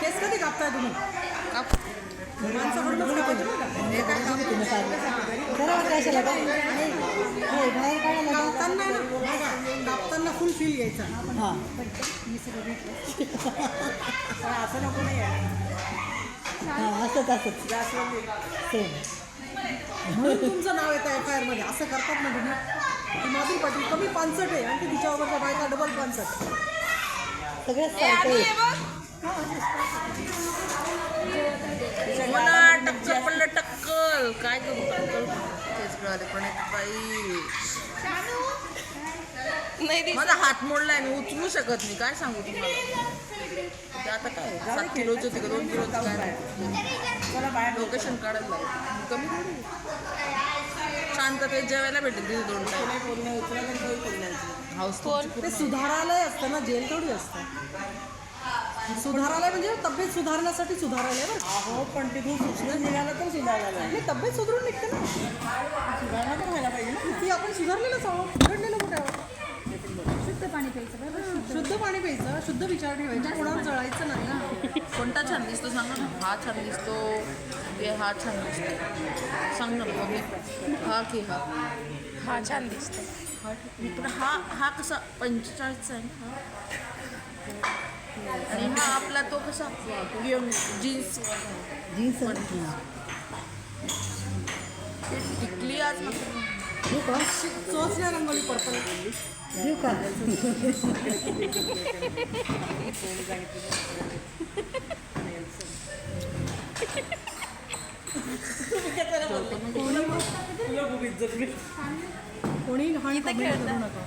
केस कधी कापताय तुम्ही? कापताना कापताना फुल फील घ्यायचा हां. असं नको नाही. हां असंच असंच. सेम. म्हणून तुमचं नाव येतं एफ आय आरमध्ये असं करतात ना तुम्ही. माधुरी पाटील कमी पानसट आहे आणि तिच्याबरोबर बायका डबल पानसट मला टक्कल पडलं टक्कल. काय करू? टक्कल. तेच कळाले पण बाई माझा हात मोडलाय मी उचलू शकत नाही. काय सांगू तुम्हाला? ते आता काय? सात किलोचं होते का दोन किलोचं काय? लोकेशन काढायला लागलं. कमी थोडी. शांततेत जेवायला भेटेल तिथे दोन हाऊस ते सुधारालय असतं ना जेल थोडी असतं. सुधारालय म्हणजे तब्येत सुधारण्यासाठी सुधारालय बरं. हो पण तिथून सूचना निघालं तर सुधारायला तब्येत सुधारून निघते ना. सुधारणा तर व्हायला पाहिजे ना. ती आपण सुधारलेलंच आहोत. शुद्ध पाणी प्यायचं बरोबर शुद्ध पाणी. प्यायचं शुद्ध विचार ठेवायचे कोणाला जळायचं नाही ना. कोणता छान दिसतो सांगा ना. हा छान दिसतो ते हा छान दिसतो. सांग ना बघू. हा की हा. हा छान दिसतो. हा. पण हा हा कसा पंचेचाळीसचा आहे ना हा? आणि हा आपला तो कसा जीन्स जीन्स टिकली आज घेऊ चोचल्या रंगोली नाही रंगवली पर्पल का कोणी घाण comment करू नका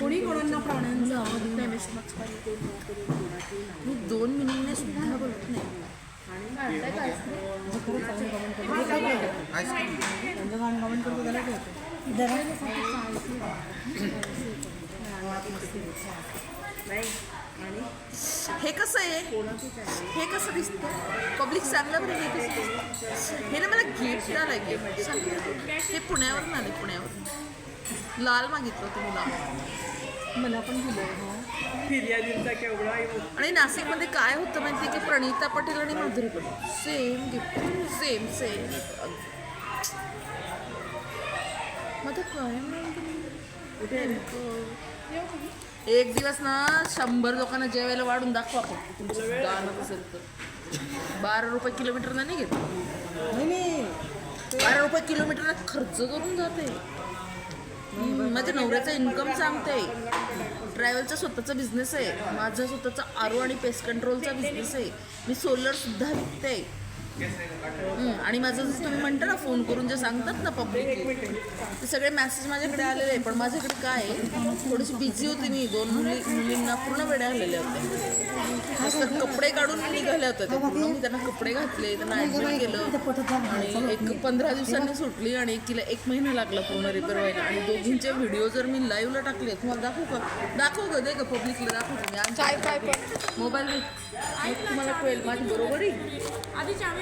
कोणी कोणाला प्राण्यांचं मी हे कसं आहे? हे कसं दिसतं? पब्लिक चांगलं बरं हे कसं हे ना मला गिफ्ट आलं गिफ्ट हे पुण्यावरून आले पुण्यावरून. लाल मागितलं होतं मुला मला पण दिलं आणि नाशिकमध्ये काय होतं माहिती की प्रणिता पटेल आणि Madhuri Patel same gift same सेममध्ये काय? एक दिवस ना शंभर लोकांना जेवायला वाढून दाखवा फक्त तुमचं गाणं असेल तर. बारा रुपये किलोमीटर नाही घेत. नाही नाही. बारा रुपये किलोमीटरला खर्च करून जाते. माझ्या नवऱ्याचा इन्कम सांगते ट्रॅव्हलचा स्वतःचा बिझनेस आहे. माझा स्वतःचा आरो आणि पेस्ट कंट्रोलचा बिझनेस आहे. मी सोलर सुद्धा विकते आणि माझं जसं तुम्ही म्हणता ना फोन करून जे सांगतात ना पब्लिक ते सगळे मेसेज माझ्याकडे आलेले आहे पण माझ्याकडे काय आहे थोडीशी बिझी होती मी. दोन मुली मुलींना पूर्ण वेड्या आलेल्या होत्या असं कपडे काढून निघाल्या होत्या त्या पूर्ण मी त्यांना कपडे घातले त्यांना ऍडमिट केलं. आणि एक पंधरा दिवसांनी सुटली आणि तिला एक महिना लागला पूर्ण रिपेअर व्हायला. आणि दोघींचे व्हिडिओ जर मी लाईव्हला टाकले तुम्हाला दाखवू का? दाखवू का? दे का? पब्लिकला दाखवू मी मोबाईल तुम्हाला कळेल माझी बरोबर आहे